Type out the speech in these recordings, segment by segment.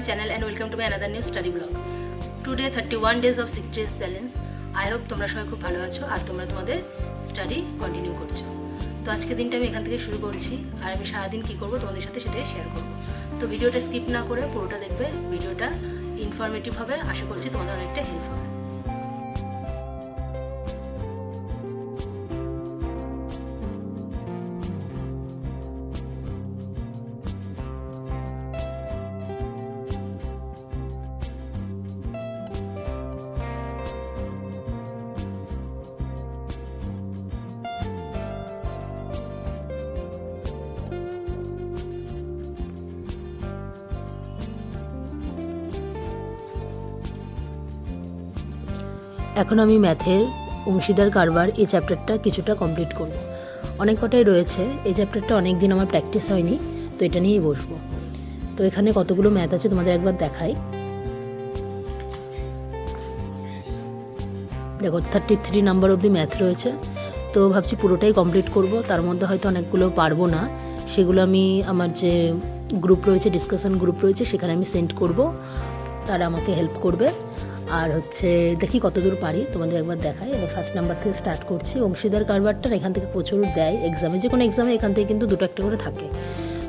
my channel and welcome to my another new study vlog. Today 31 days of 6 days challenge. I hope তোমরা সবাই খুব ভালো আছো আর তোমরা তোমাদের স্টাডি কন্টিনিউ করছ তো আজকে দিনটা আমি এখান থেকে শুরু করছি আর আমি সারাদিন কী করব তোমাদের সাথে সেটাই শেয়ার করব তো ভিডিওটা স্কিপ না করে পুরোটা দেখবে, ভিডিওটা ইনফরমেটিভ হবে, আশা করছি তোমাদের অনেকটা হেল্প হবে এখন আমি ম্যাথের, অংশীদার কারবার এই চ্যাপ্টারটা কিছুটা কমপ্লিট করব। অনেক কটাই রয়েছে, এই চ্যাপ্টারটা অনেক দিন আমার প্র্যাকটিস হয়নি, তো এটা নিয়েই বসবো। তো এখানে কতগুলো ম্যাথ আছে তোমাদের একবার দেখাই। দেখো থার্টি থ্রি নাম্বার অবধি ম্যাথ রয়েছে, তো ভাবছি পুরোটাই কমপ্লিট করব, তার মধ্যে হয়তো অনেকগুলো পারব না। সেগুলো আমি আমার যে গ্রুপ রয়েছে ডিসকাশন গ্রুপ রয়েছে, সেখানে আমি সেন্ড করব, তারা আমাকে হেল্প করবে। আর হচ্ছে, দেখি কতদূর পারি, তোমাদের একবার দেখাই। এবার ফার্স্ট নাম্বার থেকে স্টার্ট করছি। অংশীদার কারবারটা এখান থেকে প্রচুর দেয়। এক্সামে যে কোনো এক্সামে এখান থেকে কিন্তু দুটো একটা করে থাকে।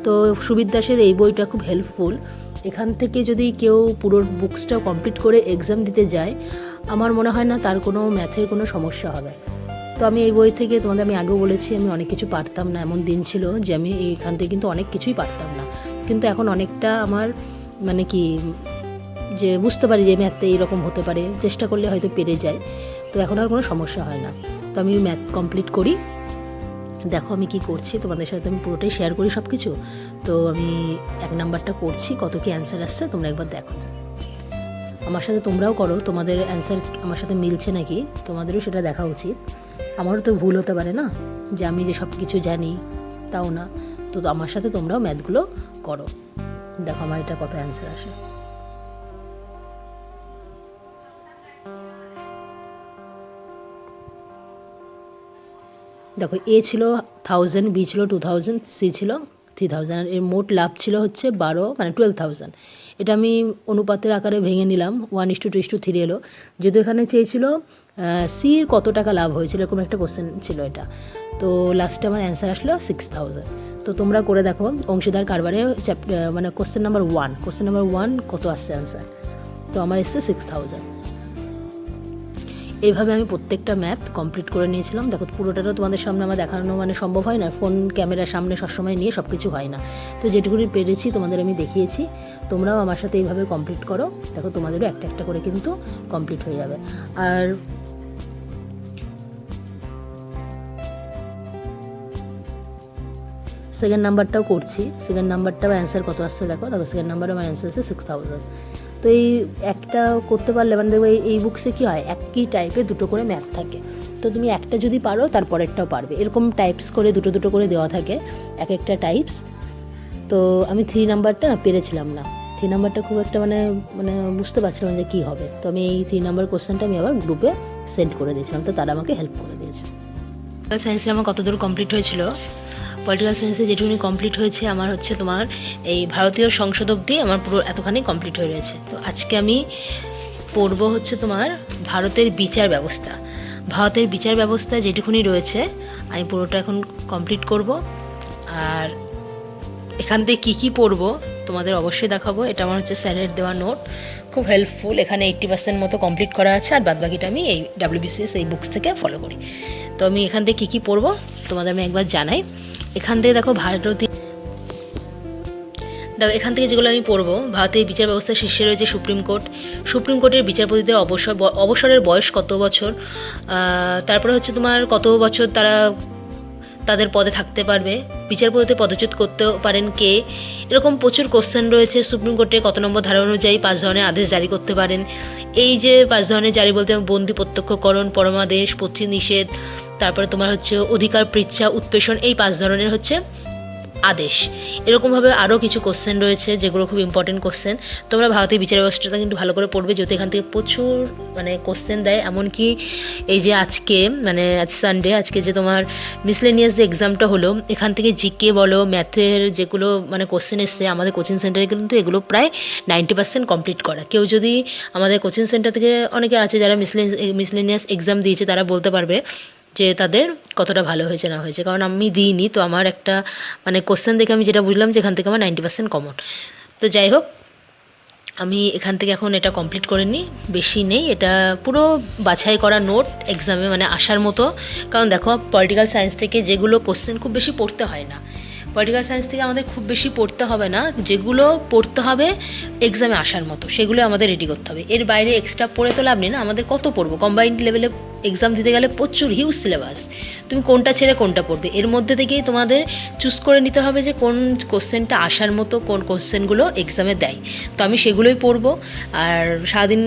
তো সুবিদ দাসের এই বইটা খুব হেল্পফুল এখান থেকে যদি কেউ পুরো বুকসটা কমপ্লিট করে এক্সাম দিতে যায়, আমার মনে হয় না তার কোনো ম্যাথের কোনো সমস্যা হবে। তো আমি এই বই থেকে, তোমাদের আমি আগেও বলেছি, আমি অনেক কিছু পারতাম না। এমন দিন ছিল যে আমি এখান থেকে কিন্তু অনেক কিছুই পারতাম না। কিন্তু এখন অনেকটা আমার মানে কি যে বুঝতে পারি যে ম্যাথে এইরকম হতে পারে, চেষ্টা করলে হয়তো পেরে যায়। তো এখন আর কোনো সমস্যা হয় না। তো আমি ম্যাথ কমপ্লিট করি। দেখো আমি কি করছি, তোমাদের সাথে আমি পুরোটাই শেয়ার করি সব কিছু তো আমি এক নাম্বারটা করছি, কত কি অ্যান্সার আসছে তোমরা একবার দেখো। আমার সাথে তোমরাও করো, তোমাদের অ্যান্সার আমার সাথে মিলছে নাকি, তোমাদেরও সেটা দেখা উচিত। আমারও তো ভুল হতে পারে না, যে আমি যে সব কিছু জানি, তাও না। তো আমার সাথে তোমরাও ম্যাথগুলো করো। দেখো আমার এটা কত অ্যান্সার আসে। দেখো এ ছিল থাউজেন্ড বি ছিল টু থাউজেন্ড সি ছিল থ্রি থাউজেন্ড এর মোট লাভ ছিল হচ্ছে বারো মানে টুয়েলভ থাউজেন্ড এটা আমি অনুপাতের আকারে ভেঙে নিলাম one is to two two is to three. যেহেতু এখানে চেয়েছিল সির কত টাকা লাভ হয়েছিল, এরকম একটা কোশ্চেন ছিল এটা। তো লাস্টে আমার অ্যান্সার আসলো সিক্স থাউজেন্ড তো তোমরা করে দেখো, অংশীদার কারবারে চ্যাপ্টার মানে question number one question number one কত আসছে অ্যান্সার তো আমার এসছে সিক্স থাউজেন্ড এইভাবে আমি প্রত্যেকটা ম্যাথ কমপ্লিট করে নিয়েছিলাম। দেখো পুরোটাটা তোমাদের সামনে আমার দেখানো মানে সম্ভব হয় না। ফোন ক্যামেরার সামনে সবসময় নিয়ে সব কিছু হয় না। তো যেটুকুনি পেরেছি তোমাদের আমি দেখিয়েছি। তোমরাও আমার সাথে এইভাবে কমপ্লিট করো। দেখো, তোমাদেরও একটা একটা করে কিন্তু কমপ্লিট হয়ে যাবে। আর সেকেন্ড নাম্বারটাও করছি। সেকেন্ড নাম্বারটাও অ্যান্সার কত আসছে দেখো? দেখো সেকেন্ড নাম্বারে আমার অ্যান্সার আছে সিক্স থাউজেন্ড তো এই একটা করতে পারলে মানে দেখবে এই বুকসে কী হয়, একই টাইপে দুটো করে ম্যাথ থাকে। তো তুমি একটা যদি পারো, তারপরেরটাও পারবে। এরকম টাইপস করে দুটো দুটো করে দেওয়া থাকে এক একটা টাইপস তো আমি থ্রি নাম্বারটা না পেরেছিলাম না। থ্রি নাম্বারটা খুব একটা মানে মানে বুঝতে পারছিলাম যে কী হবে। তো আমি এই থ্রি নাম্বার কোশ্চেনটা আমি আবার গ্রুপে সেন্ড করে দিয়েছিলাম। তো তারা আমাকে হেল্প করে দিয়েছে। সায়েন্সে আমার কতদূর কমপ্লিট হয়েছিল? পলিটিক্যাল সায়েন্সে যেটুকুনি কমপ্লিট হয়েছে, আমার হচ্ছে তোমার এই ভারতীয় সংসদ অবধি আমার পুরো এতখানি কমপ্লিট হয়ে রয়েছে। তো আজকে আমি পড়ব হচ্ছে তোমার ভারতের বিচার ব্যবস্থা। ভারতের বিচার ব্যবস্থা যেটুকুনি রয়েছে, আমি পুরোটা এখন কমপ্লিট করব। আর এখান থেকে কী কী পড়ব তোমাদের অবশ্যই দেখাবো। এটা আমার হচ্ছে স্যারের দেওয়া নোট। খুব হেল্পফুল এখানে এইট্টি পার্সেন্ট মতো কমপ্লিট করা আছে, আর বাদবাকিটা আমি এই ডাব্লিউবিসিএস এই বুকস থেকে ফলো করি। তো আমি এখান থেকে কী কী পড়ব তোমাদের আমি একবার জানাই। এখান থেকে দেখো ভারতীয় দেখো, এখান থেকে যেগুলো আমি পড়ব, ভারতের বিচার ব্যবস্থার শীর্ষে রয়েছে সুপ্রিম কোর্ট। সুপ্রিম কোর্টের বিচারপতিদের অবসর অবসরের বয়স কত বছর? তারপরে হচ্ছে তোমার কত বছর তারা তাদের পদে থাকতে পারবে? বিচারপতিতে পদচ্যুত করতে পারেন কে? এরকম প্রচুর কোশ্চেন রয়েছে। সুপ্রিম কোর্টের কত নম্বর ধারা অনুযায়ী পাঁচ ধরনের আদেশ জারি করতে পারেন। এই যে পাঁচ ধরনের জারি বলতে বন্দি প্রত্যক্ষকরণ পরমাদেশ, পথি নিষেধ তারপরে তোমার হচ্ছে অধিকার, পৃচ্ছা, উৎপেষণ এই পাঁচ ধরনের হচ্ছে আদেশ। এরকমভাবে আরও কিছু কোশ্চেন রয়েছে যেগুলো খুব ইম্পর্টেন্ট কোশ্চেন তোমরা ভারতীয় বিচার ব্যবস্থাটা কিন্তু ভালো করে পড়বে, যেহেতু এখান থেকে প্রচুর মানে কোশ্চেন দেয়। এমনকি এই যে আজকে মানে আজ সানডে আজকে যে তোমার মিসলেনিয়াস যে এক্সামটা হলো, এখান থেকে জিকে বলো ম্যাথের যেগুলো মানে কোশ্চেন এসছে, আমাদের কোচিং সেন্টারে কিন্তু এগুলো প্রায় নাইনটি পার্সেন্ট কমপ্লিট করা। কেউ যদি আমাদের কোচিং সেন্টার থেকে অনেকে আছে যারা মিসলেনিয়াস এক্সাম দিয়েছে, তারা বলতে পারবে যে তাদের কতটা ভালো হয়েছে, না হয়েছে। কারণ আমি দিইনি, তো আমার একটা মানে কোশ্চেন দেখে আমি যেটা বুঝলাম যে এখান থেকে আমার নাইনটি পার্সেন্ট কমন তো যাই হোক, আমি এখান থেকে এখন এটা কমপ্লিট করে নিই। বেশি নেই, এটা পুরো বাছাই করা নোট এক্সামে মানে আসার মতো। কারণ দেখো পলিটিক্যাল সায়েন্স থেকে যেগুলো কোশ্চেন খুব বেশি পড়তে হয় না। পলিটিক্যাল সায়েন্স থেকে আমাদের খুব বেশি পড়তে হবে না। যেগুলো পড়তে হবে এক্সামে আসার মতো, সেগুলো আমাদের রেডি করতে হবে। এর বাইরে এক্সট্রা পড়ে তো লাভ নেই না, আমাদের কত পড়ব? কম্বাইন্ড লেভেলে এক্সাম দিতে গেলে প্রচুর হিউজ সিলেবাস তুমি কোনটা ছেড়ে কোনটা পড়বে? এর মধ্যে থেকেই তোমাদের চুজ করে নিতে হবে যে কোন কোশ্চেনটা আসার মতো কোন কোশ্চেনগুলো এক্সামে দেয়। তো আমি সেগুলোই পড়ব। আর সারাদিন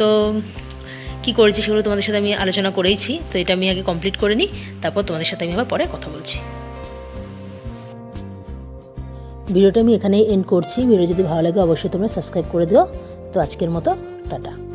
তো কী করেছি সেগুলো তোমাদের সাথে আমি আলোচনা করেইছি। তো এটা আমি আগে কমপ্লিট করে নিই, তারপর তোমাদের সাথে আমি আবার পরে কথা বলছি। ভিডিওটা আমি এখানেই এন্ড করছি। ভিডিও যদি ভালো লাগে, অবশ্যই তোমরা সাবস্ক্রাইব করে দিও। তো আজকের মতো, টাটা।